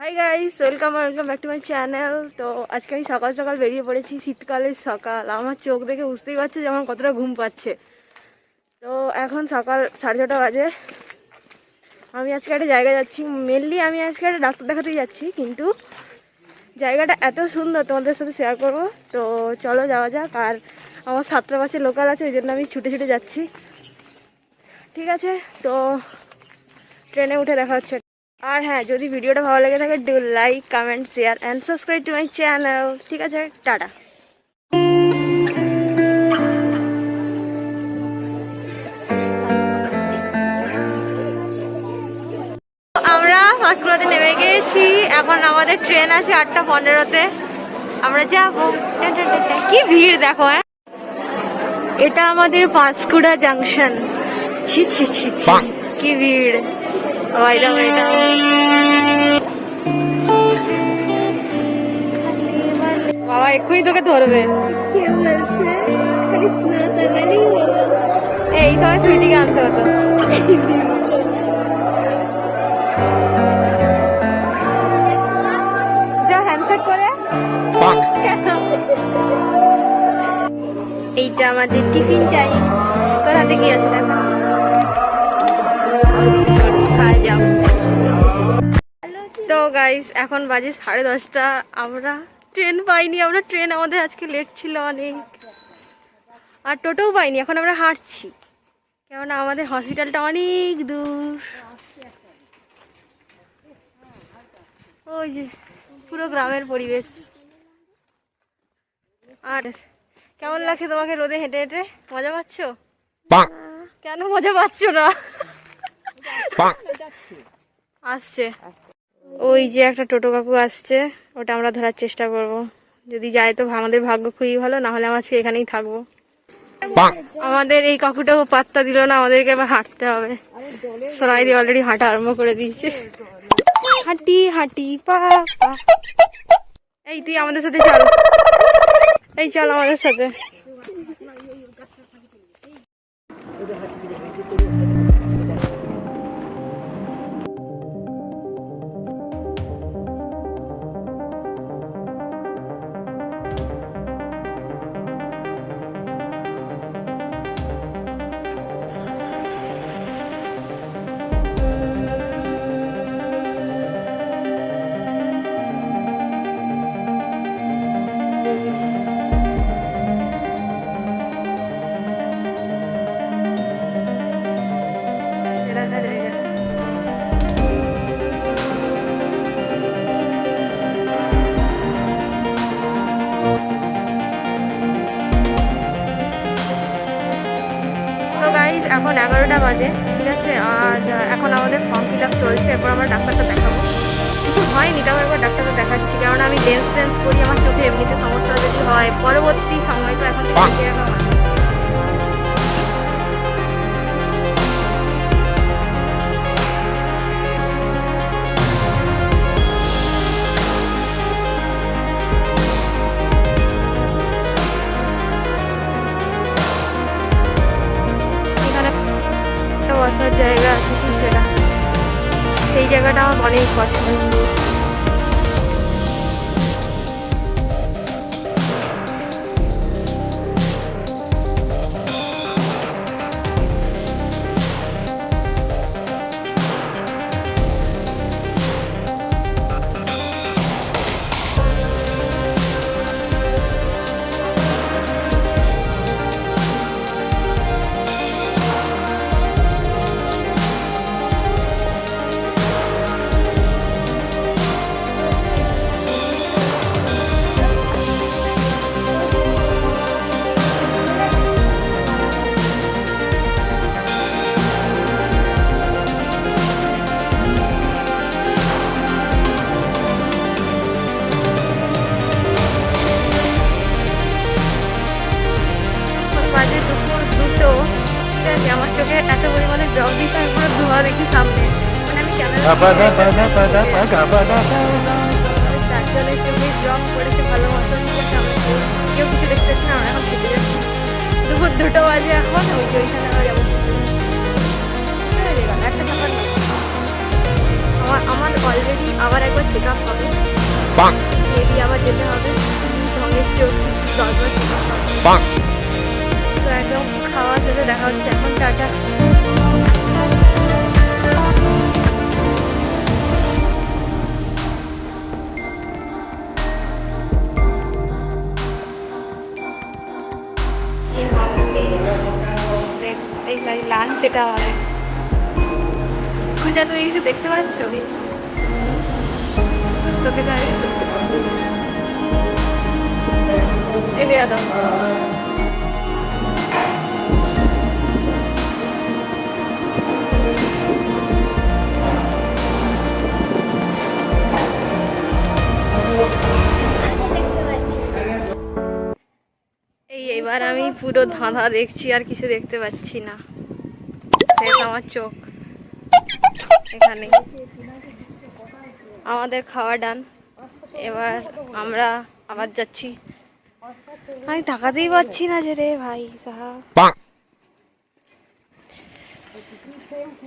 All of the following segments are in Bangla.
Hi guys welcome welcome back to my channel তো আজকে আমি সকাল সকাল বেরিয়ে পড়েছি, শীতকালের সকাল। আমার চোখ দেখে বুঝতেই পারছে যে আমার কতটা ঘুম পাচ্ছে। তো এখন সকাল সাড়ে ছটা বাজে। আমি আজকে একটা জায়গায় যাচ্ছি। মেনলি আমি আজকে একটা ডাক্তার দেখাতেই যাচ্ছি, কিন্তু জায়গাটা এত সুন্দর, তোমাদের সাথে শেয়ার করব। তো চলো যাওয়া যাক। আর আমার সাতটা বাসে লোকাল আছে, ওই জন্য আমি ছুটে ছুটে যাচ্ছি। ঠিক আছে? তো ট্রেনে উঠে দেখা হচ্ছে। আর হ্যাঁ যদি ভিডিওটা ভালো লেগে থাকে do like comment share and subscribe to my channel ঠিক আছে টাটা। আমরা পাঁচকুড়াতে নেমে গিয়েছি। এখন আমাদের ট্রেন আছে আটটা পনেরোতে। আমরা যাব। কি ভিড় দেখো হ্যাঁ? এটা আমাদের পাঁচকুড়া জাংশন ছি ছি ছি কি ভিড়। ওইটা ওইটা বাবা এক্ষুনি তোকে ধরবে। এই সময় সুইটিকে আনতে হতো। যা হ্যান্ডশেক করে। এইটা আমাদের টিফিন টাইম তোর হাতে কি আছে দেখো? খাওয়া যাও। তো গাইস এখন বাজে সাড়ে দশটা। আমরা ট্রেন পাইনি আমরা ট্রেন আমাদের আজকে লেট ছিল অনেক। আর টোটোও পাইনি এখন আমরা হাঁটছি। কেননা আমাদের হসপিটালটা অনেক দূর। ওই যে পুরো গ্রামের পরিবেশ। আর কেমন লাগছে তোমাকে রোদে হেঁটে হেঁটে? মজা পাচ্ছ? কেন মজা পাচ্ছ না? আসছে। ওই যে একটা টোটো কাকু আসছে ওটা আমরা ধরার চেষ্টা করব। যদি যায় তো আমাদের ভাগ্য খুবই ভালো না হলে আমরা এখানেই থাকব। আমাদের এই কাকুটাও পাত্তা দিল না আমাদেরকে এবার হাঁটতে হবে। সোনাই দিয়ে অলরেডি হাঁটা আরম্ভ করে দিয়েছে। হাঁটি হাঁটি পা। এই তুই আমাদের সাথে চল। এই চল আমাদের সাথে। এগারোটা বাজে ঠিক আছে? আর এখন আমাদের ফর্ম ফিল আপ চলছে এরপর আমরা ডাক্তারটা দেখাবো। কিছু হয়নি তাও একবার ডাক্তারটা দেখাচ্ছি কারণ আমি লেন্স টেন্স করি আমার চোখে এমনিতে সমস্যা যদি হয়। পরবর্তী সময় তো এখন থেকে জায়গাটা আমার অনেক পছন্দ। জব করেছে ভালো মতো ঠিক আছে কেউ কিছু দেখতে না দুপুর দুটো বাজে এখন ওইখানে একটা ব্যাপার। আমার অলরেডি আবার একবার চেক আপ এদিকে আবার যেতে হবে ঢঙের তো একদম খাওয়া সাথে দেখা হচ্ছে এখন টাটা গাড়ি লাল সেটা আমাদের পূজা, তুমি কিছু দেখতে পাচ্ছ? তোকে দাও। এবার আমি পুরো ধাঁধা দেখছি, আর কিছু দেখতে পাচ্ছি না। শেষ আমার চোখ। এখানে। আমাদের খাওয়া ডান। এবার আমরা আবার যাচ্ছি। আমি তাকাতেই পাচ্ছি না যে রে ভাই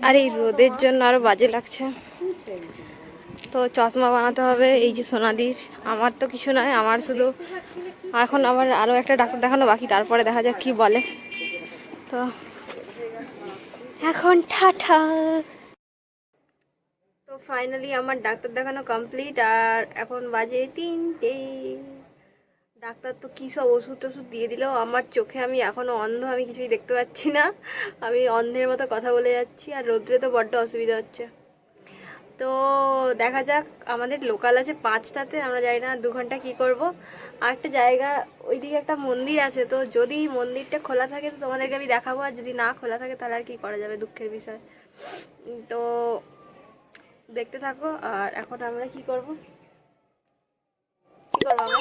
আর এই রোদের জন্য আরও বাজে লাগছে। তো চশমা বানাতে হবে এই যে সোনাদির। আমার তো কিছু নয়, আমার শুধু এখন আমার আরও একটা ডাক্তার দেখানো বাকি, তারপরে দেখা যাক কি বলে। তো এখন ঠাঠা তো ফাইনালি আমার ডাক্তার দেখানো কমপ্লিট আর এখন বাজে তিনটে। ডাক্তার তো কী সব ওষুধ টষুধ দিয়ে দিল? আমার চোখে আমি এখনও অন্ধ, আমি কিছুই দেখতে পাচ্ছি না। আমি অন্ধের মতো কথা বলে যাচ্ছি আর রোদ্রে তো বড্ড অসুবিধা হচ্ছে। তো দেখা যাক, আমাদের লোকাল আছে পাঁচটাতে, আমরা জানি না দু ঘণ্টা কি করব। আর একটা জায়গা, ওইদিকে একটা মন্দির আছে, তো যদি মন্দিরটা খোলা থাকে তো তোমাদেরকে আমি দেখাবো, আর যদি না খোলা থাকে তাহলে আর কি করা যাবে দুঃখের বিষয়। তো দেখতে থাকো, আর এখন আমরা কি করব? কি করব আমরা?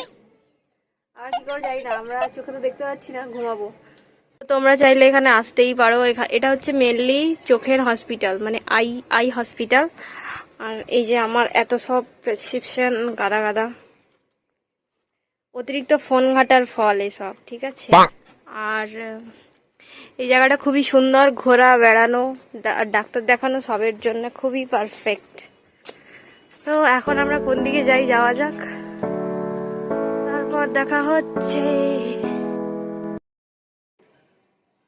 আর কি করব জানি না, আমরা চোখে তো দেখতে পাচ্ছি না, ঘুমাবো। তোমরা চাইলে এখানে আসতেই পারো এটা হচ্ছে মেনলি চোখের হসপিটাল মানে আই আই হসপিটাল আর এই যে আমার এত সব প্রেসক্রিপশন গাদা গাদা। অতিরিক্ত ফোন ঘাটার ফল এসব ঠিক আছে? আর এই জায়গাটা খুবই সুন্দর ঘোরা বেড়ানো ডাক্তার দেখানো সবের জন্য খুবই পারফেক্ট তো এখন আমরা কোন দিকে যাই যাওয়া যাক? তারপর দেখা হচ্ছে।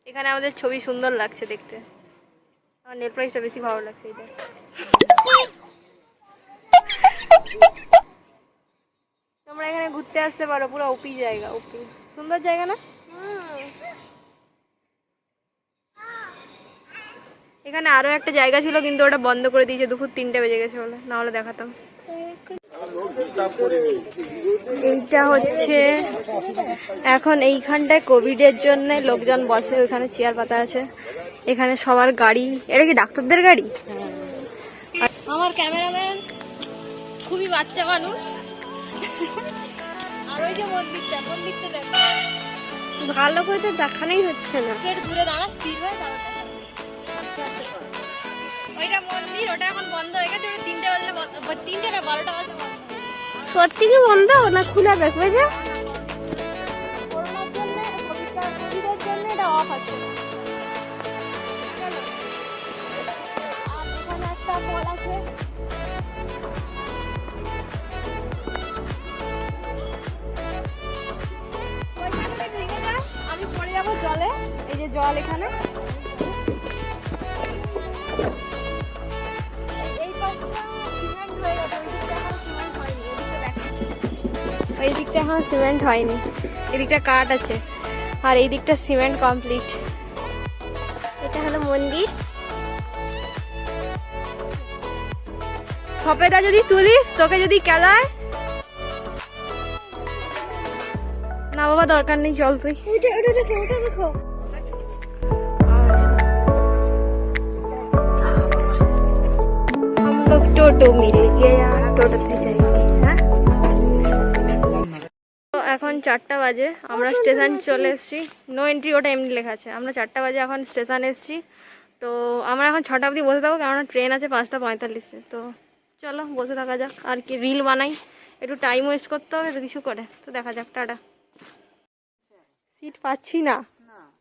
এখানে আমাদের ছবি সুন্দর লাগছে দেখতে। আমার নেল প্রাইসটা বেশি ভালো লাগছে এটা তোমরা এখানে ঘুরতে আসতে পারো, পুরো ওপি জায়গা, ওপি। সুন্দর জায়গা না? এখানে আরও একটা জায়গা ছিল, কিন্তু ওটা বন্ধ করে দিয়েছে, দুপুর তিনটে বেজে গেছে বলে। না হলে দেখাতাম। এইটা হচ্ছে, এখন এইখানটায় কোভিডের জন্য লোকজন বসে, ওইখানে চেয়ার পাতা আছে। এখানে সবার গাড়ি। এটা কি ডাক্তারদের গাড়ি? আমার ক্যামেরাম্যান? খুবই বাচ্চা মানুষ। আর ওই যে মন্দিরটা মন্দিরটা দেখ। ভালো করে তো দেখানোই হচ্ছে না। একটু দূরে দাঁড়া স্থির হয়ে দেখা। ওইটা মন্দির ওটা এখন বন্ধ হয়ে গেছে। তিনটে বাজলে তিনটে না বারোটা বাজলে সত্যি কি বন্ধ? না খুলে দেখবে যে? জল এখানে। এই হয়ে ওই দিকটা এখনও সিমেন্ট হয়নি এই দিকটা কাঠ আছে আর এই দিকটা সিমেন্ট কমপ্লিট। এটা হলো মন্দির। সপেদা যদি তুলিস তোকে যদি কেলায়। না বাবা দরকার নেই চল তুই। ওটা ওটা দেখো ওটা দেখো। तो टोटो मिल गया টোটোতে যাই এখন চারটা বাজে আমরা স্টেশন চলে এসেছি। নো এন্ট্রি ওটা এমনি লেখা আছে। আমরা চারটা বাজে এখন স্টেশন এসেছি। তো আমরা এখন ছটা অবধি বসে থাকব কেননা ট্রেন আছে পাঁচটা পঁয়তাল্লিশে। তো চলো বসে থাকা যাক আর কি রিল বানাই। একটু টাইম ওয়েস্ট করতে হবে তো কিছু করে। তো দেখা যাক টাটা। সিট পাচ্ছি না।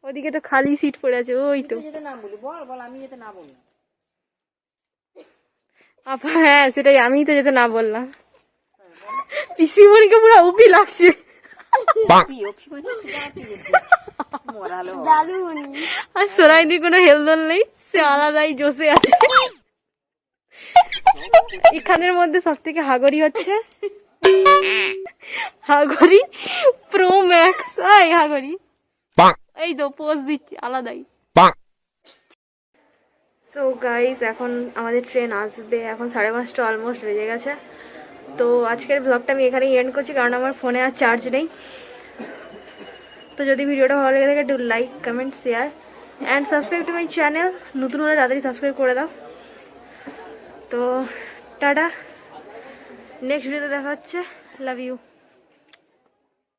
ওদিকে তো খালি সিট পড়ে আছে ওই তো। না বলি বল বল আমি না বলি। আপা হ্যাঁ সেটাই আমি তো যেতে না বললাম। পিসিমণিকে পুরো উপি লাগছে। দারুণ। আর সোনাইদির কোনো হেলদোল নেই সে আলাদাই জোসে আছে। এখানের মধ্যে সব থেকে হাগরি হচ্ছে? হাগরি প্রো ম্যাক্স। এই হাগরি। এই তো পোজ দিচ্ছি আলাদাই। সো গাইস এখন আমাদের ট্রেন আসবে। এখন সাড়ে পাঁচটা অলমোস্ট বেজে গেছে। তো আজকের ব্লগটা আমি এখানেই এন্ড করছি, কারণ আমার ফোনে আর চার্জ নেই। তো যদি ভিডিওটা ভালো লেগে থাকে একটু like comment share and subscribe to my channel নতুন হলে তাড়াতাড়ি সাবস্ক্রাইব করে দাও। তো, টাটা। নেক্সট ভিডিওতে দেখা হচ্ছে। Love you